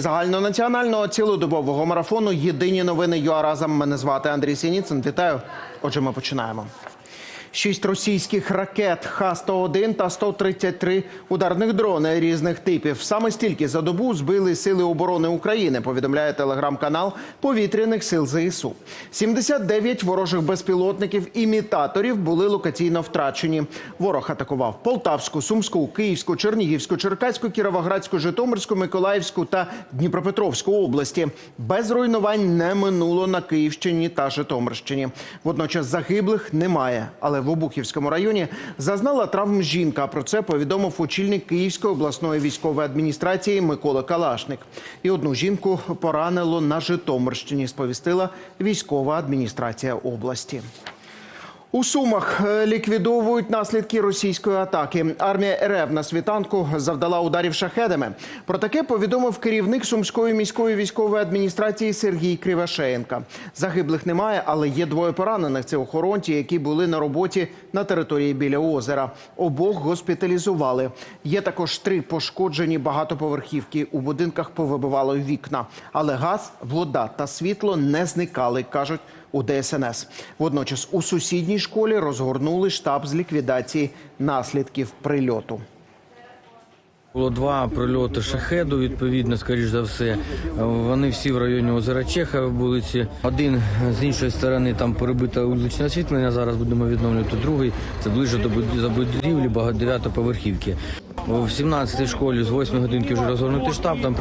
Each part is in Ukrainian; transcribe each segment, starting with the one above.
Загальнонаціонального цілодобового марафону Єдині новини ЮА разом. Мене звати Андрій Сініцин. Вітаю. Отже, ми починаємо. Шість російських ракет Х-101 та 133 ударних дрони різних типів. Саме стільки за добу збили сили оборони України. Повідомляє телеграм-канал повітряних сил ЗСУ. 79 ворожих безпілотників імітаторів були локаційно втрачені. Ворог атакував Полтавську, Сумську, Київську, Чернігівську, Черкаську, Кіровоградську, Житомирську, Миколаївську та Дніпропетровську області. Без руйнувань не минуло на Київщині та Житомирщині. Водночас загиблих немає. Але в Обухівському районі зазнала травм жінка. Про це повідомив очільник Київської обласної військової адміністрації Микола Калашник. І одну жінку поранило на Житомирщині. Сповістила військова адміністрація області. У Сумах е, ліквідовують наслідки російської атаки. Армія РФ на світанку завдала ударів шахедами. Про таке повідомив керівник Сумської міської військової адміністрації Сергій Кривошеєнка. Загиблих немає, але є двоє поранених. Це охоронці, які були на роботі на території біля озера. Обох госпіталізували. Є також три пошкоджені багатоповерхівки. У будинках повибивало вікна, але газ, вода та світло не зникали, кажуть у ДСНС. Водночас у сусідній школі розгорнули штаб з ліквідації наслідків прильоту. Було два прильоти шахеду, відповідно, скоріш за все. Вони всі в районі озера Чеха вулиці. Один з іншої сторони там перебите вуличне освітлення. Зараз будемо відновлювати. Другий це ближче до буд- забудівлі багато- дев'ятоповерхівки. В 17-й школі з 8 годинки вже розгорнутий штаб. Там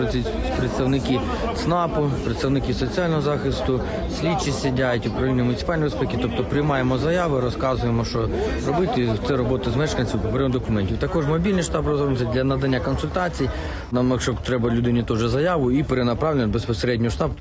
представники СНАПу, представники соціального захисту, слідчі сидять, управління муніципальної безпеки. Тобто приймаємо заяви, розказуємо, що робити. Це робота з мешканців, поберемо документів. Також мобільний штаб розгорнутий для надання консультацій. Нам, якщо треба людині теж заяву, і перенаправлення безпосередньо в штаб.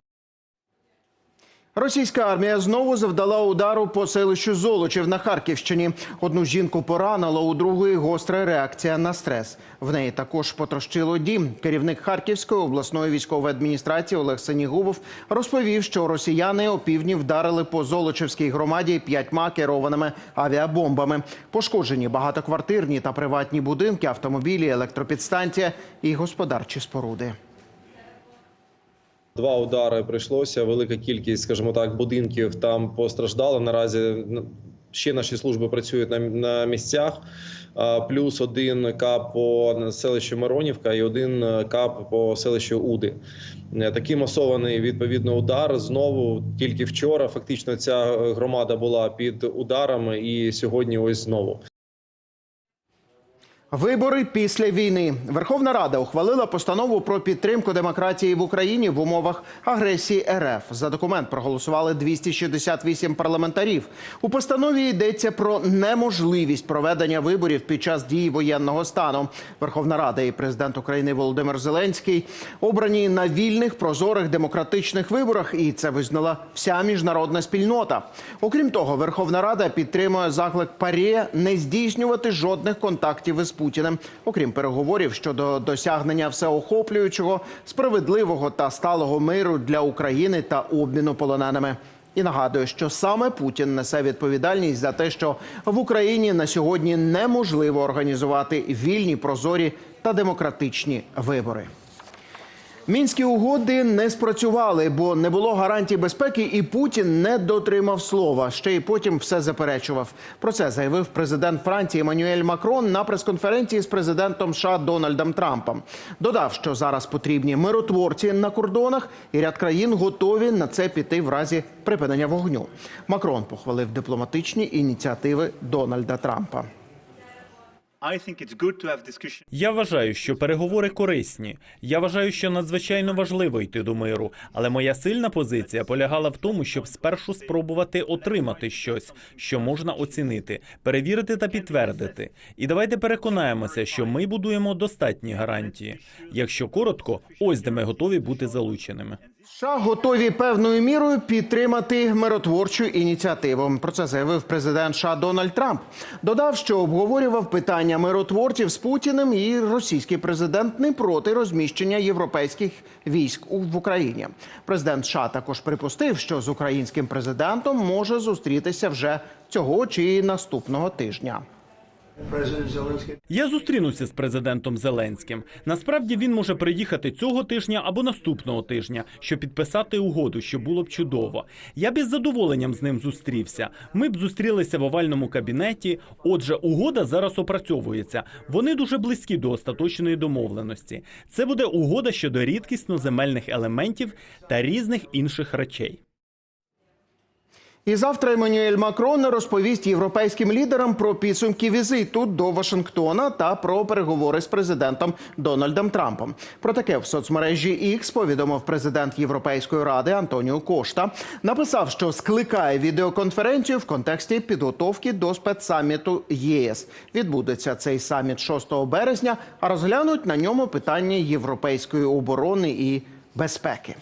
Російська армія знову завдала удару по селищу Золочів на Харківщині. Одну жінку поранило, у другої гостра реакція на стрес. В неї також потрощило дім. Керівник Харківської обласної військової адміністрації Олег Сенігубов розповів, що росіяни опівдні вдарили по Золочівській громаді п'ятьма керованими авіабомбами. Пошкоджені багатоквартирні та приватні будинки, автомобілі, електропідстанція і господарчі споруди. Два удари прийшлося. Велика кількість, скажімо так, будинків там постраждала. Наразі ще наші служби працюють на, на місцях. Плюс один кап по селищу Миронівка і один кап по селищу Уди. Е, Такий масований відповідно удар. Знову тільки вчора. Фактично, ця громада була під ударами, і сьогодні ось знову. Вибори після війни. Верховна Рада ухвалила постанову про підтримку демократії в Україні в умовах агресії РФ. За документ проголосували 268 парламентарів. У постанові йдеться про неможливість проведення виборів під час дії воєнного стану. Верховна Рада і президент України Володимир Зеленський обрані на вільних, прозорих демократичних виборах, і це визнала вся міжнародна спільнота. Окрім того, Верховна Рада підтримує заклик ПАРЄ не здійснювати жодних контактів із Путіним, окрім переговорів щодо досягнення всеохоплюючого, справедливого та сталого миру для України та обміну полоненими. І нагадую, що саме Путін несе відповідальність за те, що в Україні на сьогодні неможливо організувати вільні, прозорі та демократичні вибори. Мінські угоди не спрацювали, бо не було гарантій безпеки, і Путін не дотримав слова. Ще й потім все заперечував. Про це заявив президент Франції Еммануель Макрон на прес-конференції з президентом США Дональдом Трампом. Додав, що зараз потрібні миротворці на кордонах, і ряд країн готові на це піти в разі припинення вогню. Макрон похвалив дипломатичні ініціативи Дональда Трампа. Я вважаю, що переговори корисні. Я вважаю, що надзвичайно важливо йти до миру. Але моя сильна позиція полягала в тому, щоб спершу спробувати отримати щось, що можна оцінити, перевірити та підтвердити. І давайте переконаємося, що ми будуємо достатні гарантії. Якщо коротко, ось де ми готові бути залученими. США готові певною мірою підтримати миротворчу ініціативу. Про це заявив президент США Дональд Трамп. Додав, що обговорював питання миротворців з Путіним, і російський президент не проти розміщення європейських військ в Україні. Президент США також припустив, що з українським президентом може зустрітися вже цього чи наступного тижня. Я зустрінуся з президентом Зеленським. Насправді він може приїхати цього тижня або наступного тижня, щоб підписати угоду, що було б чудово. Я б із задоволенням з ним зустрівся. Ми б зустрілися в овальному кабінеті. Отже, угода зараз опрацьовується. Вони дуже близькі до остаточної домовленості. Це буде угода щодо рідкісно земельних елементів та різних інших речей. І завтра Еммануель Макрон розповість європейським лідерам про підсумки візиту до Вашингтона та про переговори з президентом Дональдом Трампом. Про таке в соцмережі X повідомив президент Європейської ради Антоніо Кошта. Написав, що скликає відеоконференцію в контексті підготовки до спецсаміту ЄС. Відбудеться цей саміт 6 березня, а розглянуть на ньому питання європейської оборони і безпеки.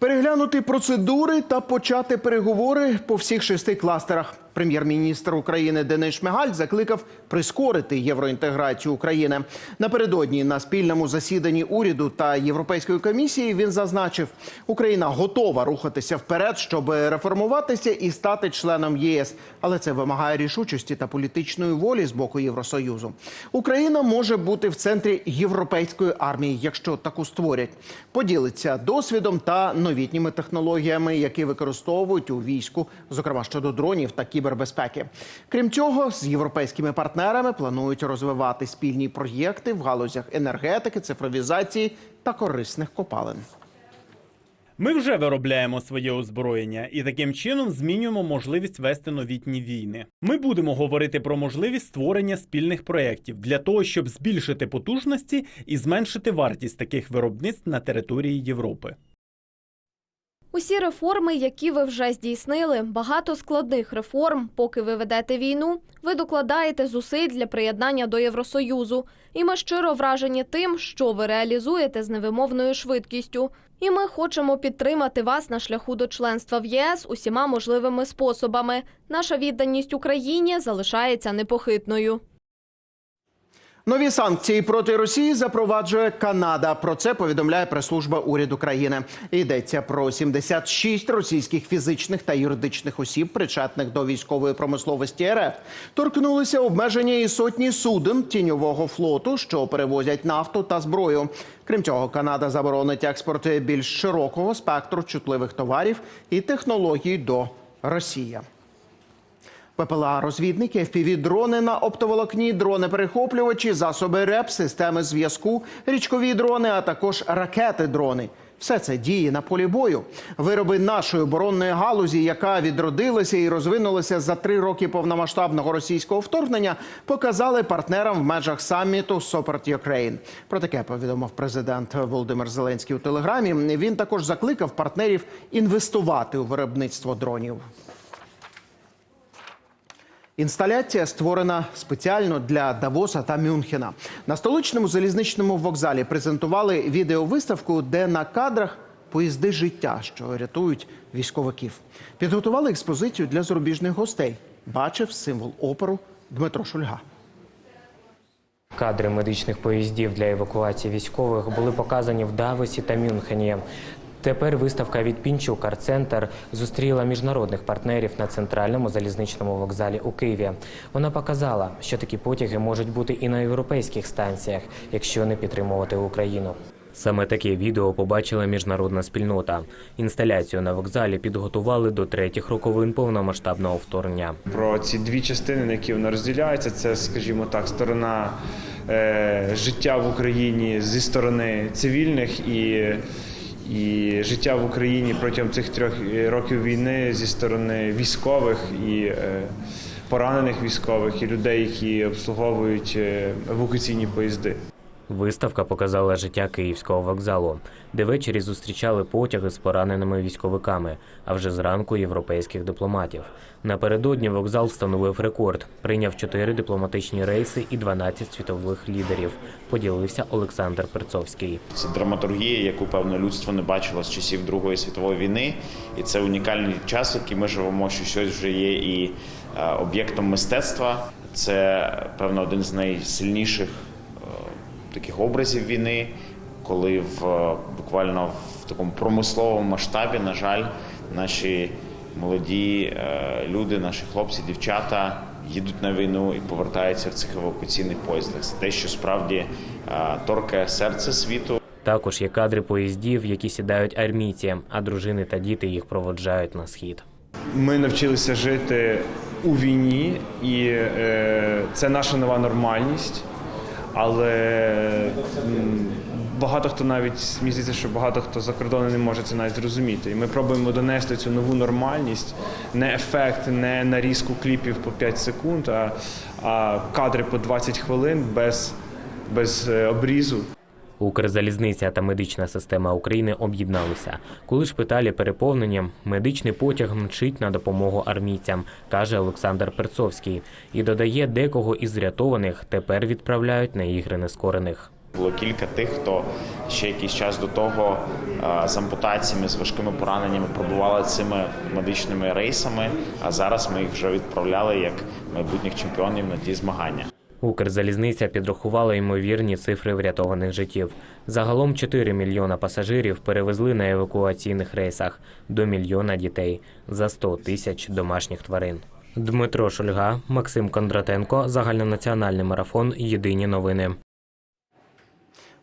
Переглянути процедури та почати переговори по всіх шести кластерах. Прем'єр-міністр України Денис Шмигаль закликав прискорити євроінтеграцію України. Напередодні на спільному засіданні уряду та Європейської комісії він зазначив, Україна готова рухатися вперед, щоб реформуватися і стати членом ЄС. Але це вимагає рішучості та політичної волі з боку Євросоюзу. Україна може бути в центрі європейської армії, якщо таку створять. Поділиться досвідом та новітніми технологіями, які використовують у війську, зокрема щодо дронів та кібербезпеки. Крім цього, з європейськими партнерами планують розвивати спільні проєкти в галузях енергетики, цифровізації та корисних копалин. Ми вже виробляємо своє озброєння і таким чином змінюємо можливість вести новітні війни. Ми будемо говорити про можливість створення спільних проєктів для того, щоб збільшити потужності і зменшити вартість таких виробництв на території Європи. Усі реформи, які ви вже здійснили, багато складних реформ, поки ви ведете війну, ви докладаєте зусиль для приєднання до Євросоюзу. І ми щиро вражені тим, що ви реалізуєте з невимовною швидкістю. І ми хочемо підтримати вас на шляху до членства в ЄС усіма можливими способами. Наша відданість Україні залишається непохитною. Нові санкції проти Росії запроваджує Канада. Про це повідомляє прес-служба уряду країни. Йдеться про 76 російських фізичних та юридичних осіб, причетних до військової промисловості РФ. Торкнулися обмеження і сотні суден тіньового флоту, що перевозять нафту та зброю. Крім цього, Канада заборонить експорт більш широкого спектру чутливих товарів і технологій до Росії. ППЛА, розвідники, FPV-дрони на оптоволокні, дрони-перехоплювачі, засоби РЕП, системи зв'язку, річкові дрони, а також ракети-дрони. Все це діє на полі бою. Вироби нашої оборонної галузі, яка відродилася і розвинулася за три роки повномасштабного російського вторгнення, показали партнерам в межах саміту Support Ukraine. Про таке повідомив президент Володимир Зеленський у телеграмі. Він також закликав партнерів інвестувати у виробництво дронів. Інсталяція створена спеціально для Давоса та Мюнхена. На столичному залізничному вокзалі презентували відеовиставку, де на кадрах поїзди життя, що рятують військовиків. Підготували експозицію для зарубіжних гостей. Бачив символ опору Дмитро Шульга. Кадри медичних поїздів для евакуації військових були показані в Давосі та Мюнхені. Тепер виставка від Пінчук Арт-Центр зустріла міжнародних партнерів на центральному залізничному вокзалі у Києві. Вона показала, що такі потяги можуть бути і на європейських станціях, якщо не підтримувати Україну. Саме таке відео побачила міжнародна спільнота. Інсталяцію на вокзалі підготували до третіх роковин повномасштабного вторгнення. про ці дві частини, на які вона розділяється. Це, скажімо так, сторона е, життя в Україні зі сторони цивільних і, і життя в Україні протягом цих трьох років війни зі сторони військових і е, поранених військових і людей, які обслуговують е, евакуаційні поїзди. Виставка показала життя київського вокзалу, де ввечері зустрічали потяги з пораненими військовиками, а вже зранку європейських дипломатів. Напередодні вокзал встановив рекорд, прийняв чотири дипломатичні рейси і 12 світових лідерів. Поділився Олександр Перцовський. Це драматургія, яку певно людство не бачило з часів Другої світової війни, і це унікальний час, який ми живемо, що щось вже є і е, об'єктом мистецтва. Це певно один з найсильніших таких образів війни, коли в е, буквально в такому промисловому масштабі, на жаль, наші молоді е, люди, наші хлопці, дівчата їдуть на війну і повертаються в цих евакуаційних поїздах. Це те, що справді е, торкає серце світу. Також є кадри поїздів, які сідають армійці, а дружини та діти їх проводжають на схід. Ми навчилися жити у війні, і е, це наша нова нормальність. Але багато хто навіть мені здається, що багато хто за кордоном не може це навіть зрозуміти. І ми пробуємо донести цю нову нормальність, не ефект, не нарізку кліпів по 5 секунд, а, а кадри по 20 хвилин без, без е, обрізу. Укрзалізниця та медична система України об'єдналися. Коли шпиталі переповнені, медичний потяг мчить на допомогу армійцям, каже Олександр Перцовський, і додає, декого із врятованих тепер відправляють на ігри нескорених. Було кілька тих, хто ще якийсь час до того з ампутаціями, з важкими пораненнями пробували цими медичними рейсами. А зараз ми їх вже відправляли як майбутніх чемпіонів на ті змагання. Укрзалізниця підрахувала ймовірні цифри врятованих життів. Загалом 4 мільйона пасажирів перевезли на евакуаційних рейсах до мільйона дітей за 100 тисяч домашніх тварин. Дмитро Шульга, Максим Кондратенко, загальнонаціональний марафон. Єдині новини.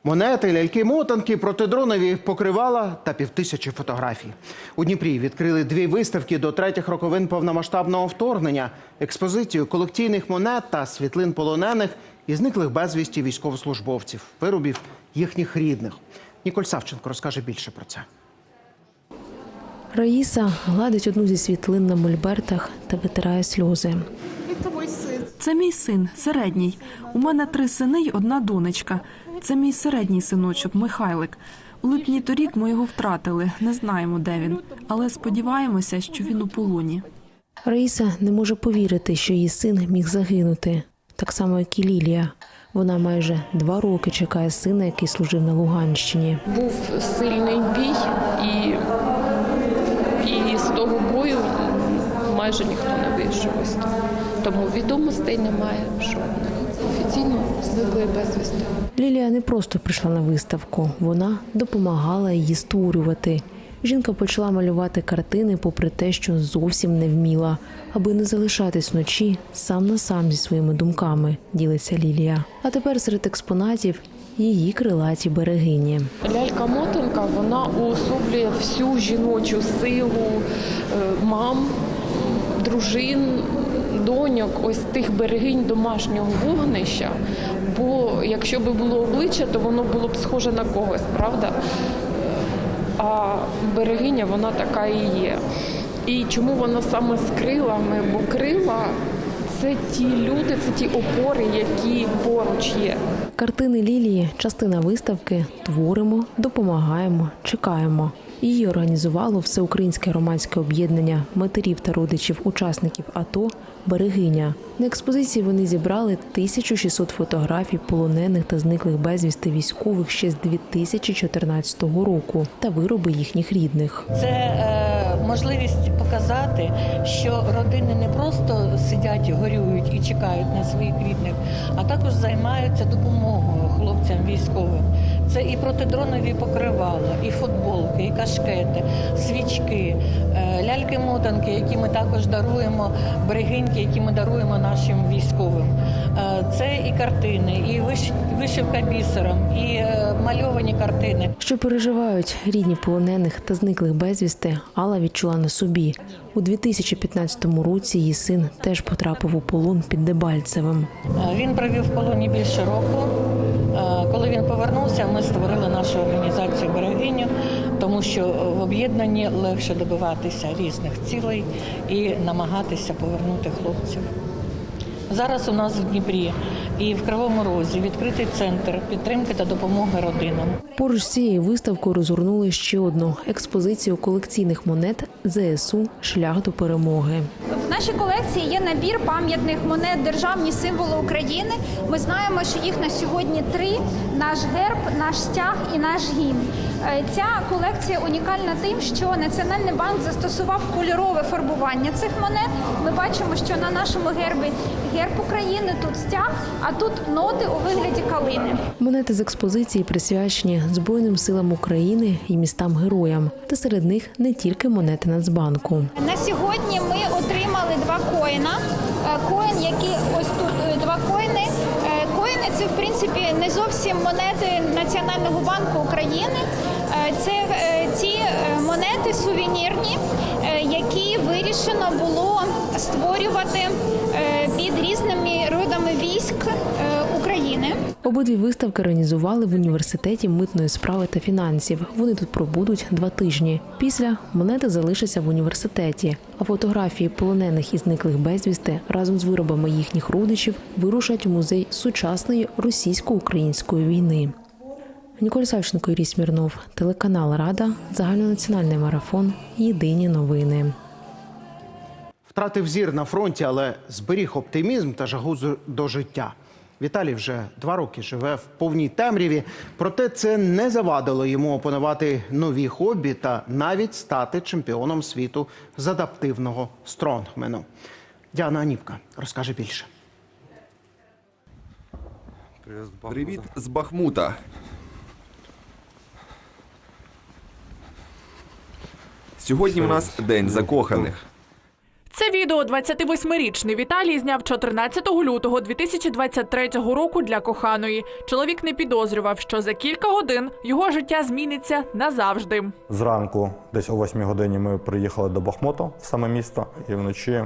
Монети, ляльки, мотанки, протидронові покривала та півтисячі фотографій. У Дніпрі відкрили дві виставки до третіх роковин повномасштабного вторгнення, експозицію колекційних монет та світлин полонених і зниклих безвісті військовослужбовців, виробів їхніх рідних. Ніколь Савченко розкаже більше про це. Раїса гладить одну зі світлин на мольбертах та витирає сльози. Це мій син, середній. У мене три сини й одна донечка. Це мій середній синочок Михайлик. У липні торік ми його втратили. Не знаємо, де він, але сподіваємося, що він у полоні. Раїса не може повірити, що її син міг загинути, так само, як і Лілія. Вона майже два роки чекає сина, який служив на Луганщині. був сильний бій, і, і з того бою майже ніхто не вийшов. Тому відомостей немає жодних. Офіційно зникли безвісти. Лілія не просто прийшла на виставку, вона допомагала її створювати. Жінка почала малювати картини, попри те, що зовсім не вміла, аби не залишатись вночі сам на сам зі своїми думками, ділиться Лілія. А тепер серед експонатів її крилаті берегині. Лялька-мотанка вона уособлює всю жіночу силу е, мам, дружин, доньок, ось тих берегинь домашнього вогнища. Бо якщо би було обличчя, то воно було б схоже на когось, правда? А берегиня вона така і є. І чому вона саме з крилами? Бо крила це ті люди, це ті опори, які поруч є. Картини Лілії частина виставки Творимо, допомагаємо, чекаємо. Її організувало всеукраїнське громадське об'єднання матерів та родичів учасників АТО Берегиня. На експозиції вони зібрали 1600 фотографій полонених та зниклих безвісти військових ще з 2014 року та вироби їхніх рідних. Це е, можливість показати, що родини не просто сидять, горюють і чекають на своїх рідних, а також займаються допомогою хлопцям військовим. Це і протидронові покривала, і футболки, і кашкети, свічки, е, ляльки-мотанки, які ми також даруємо, берегиньки, які ми даруємо нашим військовим. Е, Це і картини, і вишивка бісером, і е, мальовані картини. Що переживають рідні полонених та зниклих безвісти, Алла відчула на собі. У 2015 році її син теж потрапив у полон під Дебальцевим. Е, Він провів в полоні більше року. Коли він повернувся, ми створили нашу організацію Берегиню, тому що в об'єднанні легше добиватися різних цілей і намагатися повернути хлопців. Зараз у нас в Дніпрі і в Кривому Розі відкритий центр підтримки та допомоги родинам. Поруч з цією виставкою розгорнули ще одну експозицію колекційних монет ЗСУ Шлях до перемоги. В нашій колекції є набір пам'ятних монет державні символи України. Ми знаємо, що їх на сьогодні три: наш герб, наш стяг і наш гімн. Е, Ця колекція унікальна тим, що Національний банк застосував кольорове фарбування цих монет. Ми бачимо, що на нашому гербі герб України, тут стяг, а тут ноти у вигляді калини. Монети з експозиції присвячені Збройним силам України і містам героям. Та серед них не тільки монети Нацбанку. На сьогодні ми отримали два коїна. Е, коін, які ось тут е, два коїни. Е, це в принципі не зовсім монети Національного банку України. Е, Це е, ті е, монети сувенірні, які вирішено було створювати під різними родами військ України. Обидві виставки організували в університеті митної справи та фінансів. Вони тут пробудуть два тижні. Після монети залишаться в університеті, а фотографії полонених і зниклих безвісти разом з виробами їхніх родичів вирушать у музей сучасної російсько-української війни. Ніколь Савченко, Юрій Смірнов, телеканал Рада, загальнонаціональний марафон. Єдині новини. Втратив зір на фронті, але зберіг оптимізм та жагу до життя. Віталій вже два роки живе в повній темряві, проте це не завадило йому опанувати нові хобі та навіть стати чемпіоном світу з адаптивного стронгмену. Діана Аніпка розкаже більше. Привіт з Бахмута. Сьогодні в нас день закоханих. Це відео 28-річний Віталій зняв 14 лютого 2023 року для коханої. Чоловік не підозрював, що за кілька годин його життя зміниться назавжди. Зранку, десь о 8 годині, ми приїхали до Бахмуту, в саме місто, і вночі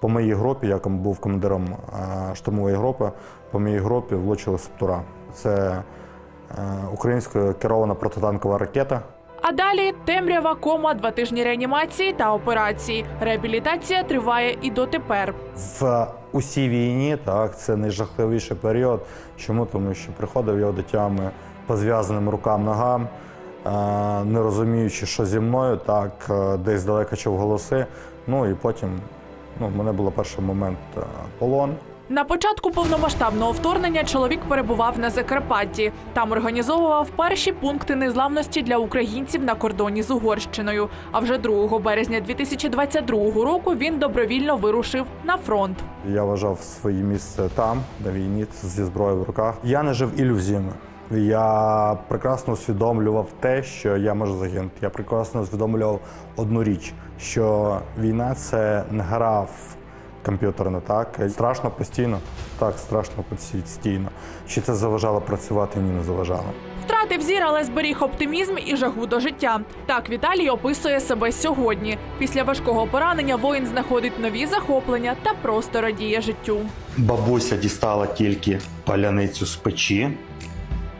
по моїй групі, я був командиром е, штурмової групи, по моїй групі влучили Септура. Це е, українська керована протитанкова ракета. А далі темрява, кома, два тижні реанімації та операції. Реабілітація триває і дотепер. В усій війні так, це найжахливіший період. Чому? Тому що приходив я до тями по зв'язаним рукам ногам, е, не розуміючи, що зі мною, так, е, десь далеко чув голоси. Ну і потім ну, в мене був перший момент е, полон. На початку повномасштабного вторгнення чоловік перебував на Закарпатті. Там організовував перші пункти незламності для українців на кордоні з Угорщиною. А вже 2 березня 2022 року він добровільно вирушив на фронт. Я вважав своє місце там, на війні, зі зброєю в руках. Я не жив ілюзіями. Я прекрасно усвідомлював те, що я можу загинути. Я прекрасно усвідомлював одну річ, що війна це не гра в комп'ютерна, так страшно постійно, так страшно постійно. Чи це заважало працювати? Ні, не заважало. Втратив зір, але зберіг оптимізм і жагу до життя. Так Віталій описує себе сьогодні. Після важкого поранення воїн знаходить нові захоплення та просто радіє життю. Бабуся дістала тільки паляницю з печі.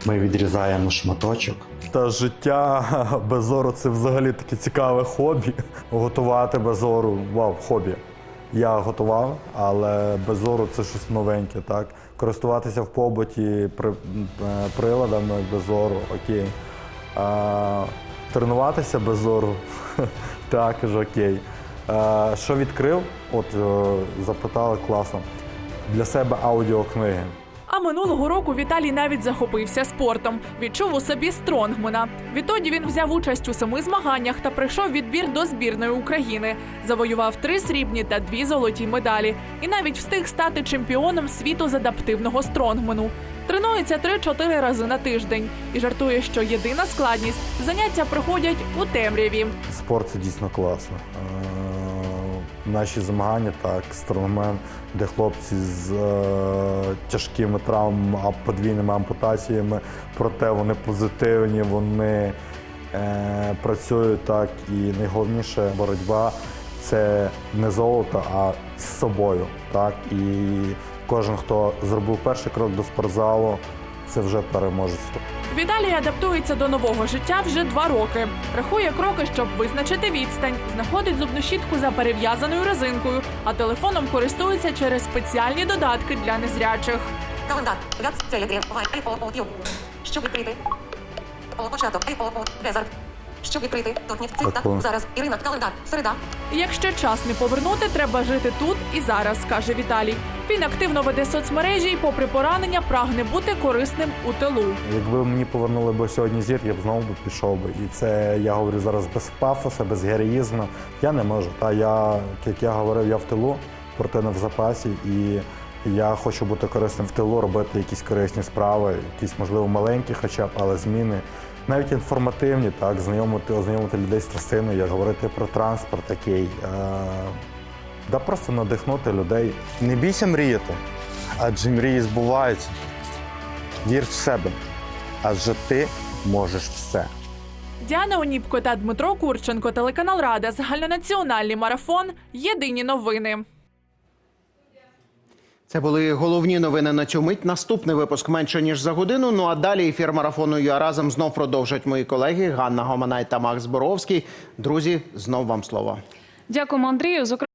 Ми відрізаємо шматочок. Та життя без зору це взагалі таке цікаве хобі. Готувати без зору вау, хобі. Я готував, але без зору це щось новеньке, так? Користуватися в побуті при, е, приладами без зору, окей. А, тренуватися без зору також окей. А, що відкрив? От е, запитали класно. Для себе аудіокниги. А минулого року Віталій навіть захопився спортом. Відчув у собі стронгмена. Відтоді він взяв участь у семи змаганнях та пройшов відбір до збірної України. Завоював три срібні та дві золоті медалі. І навіть встиг стати чемпіоном світу з адаптивного стронгмену. Тренується 3-4 рази на тиждень і жартує, що єдина складність заняття проходять у темряві. Спорт це дійсно класно. Наші змагання, так, стронгмен, де хлопці з е, тяжкими травмами, а подвійними ампутаціями, проте вони позитивні, вони е, працюють так. І найголовніше боротьба це не золото, а з собою. Так? І кожен, хто зробив перший крок до спортзалу, це вже переможець. Віталій адаптується до нового життя вже два роки. Рахує кроки, щоб визначити відстань, знаходить зубну щітку за перев'язаною резинкою, а телефоном користується через спеціальні додатки для незрячих. Календар. Щоб відкрити. Початок. Дезерт. Щоб відкрити. Торкніть. Цик, так. Зараз. Ірина. Календар. Середа. Якщо час не повернути, треба жити тут і зараз, каже Віталій. Він активно веде соцмережі і, попри поранення, прагне бути корисним у тилу. Якби мені повернули б сьогодні зір, я б знову б пішов би. І це я говорю зараз без пафоса, без героїзму. Я не можу. Та я, як я говорив, я в тилу, проте не в запасі. І я хочу бути корисним в тилу, робити якісь корисні справи, якісь, можливо, маленькі, хоча б, але зміни. Навіть інформативні, так, знайомити, ознайомити людей з трасиною, як говорити про транспорт, такий. Е- Да просто надихнути людей. Не бійся мріяти, адже мрії збуваються. Вір в себе, адже ти можеш все. Діана Оніпко та Дмитро Курченко, телеканал Рада, загальнонаціональний марафон. Єдині новини. Це були головні новини на цю мить. Наступний випуск менше ніж за годину. Ну а далі ефір марафону «Я разом знов продовжать мої колеги Ганна Гоманай та Макс Боровський. Друзі, знов вам слово. Дякуємо, Андрію. Зокрема.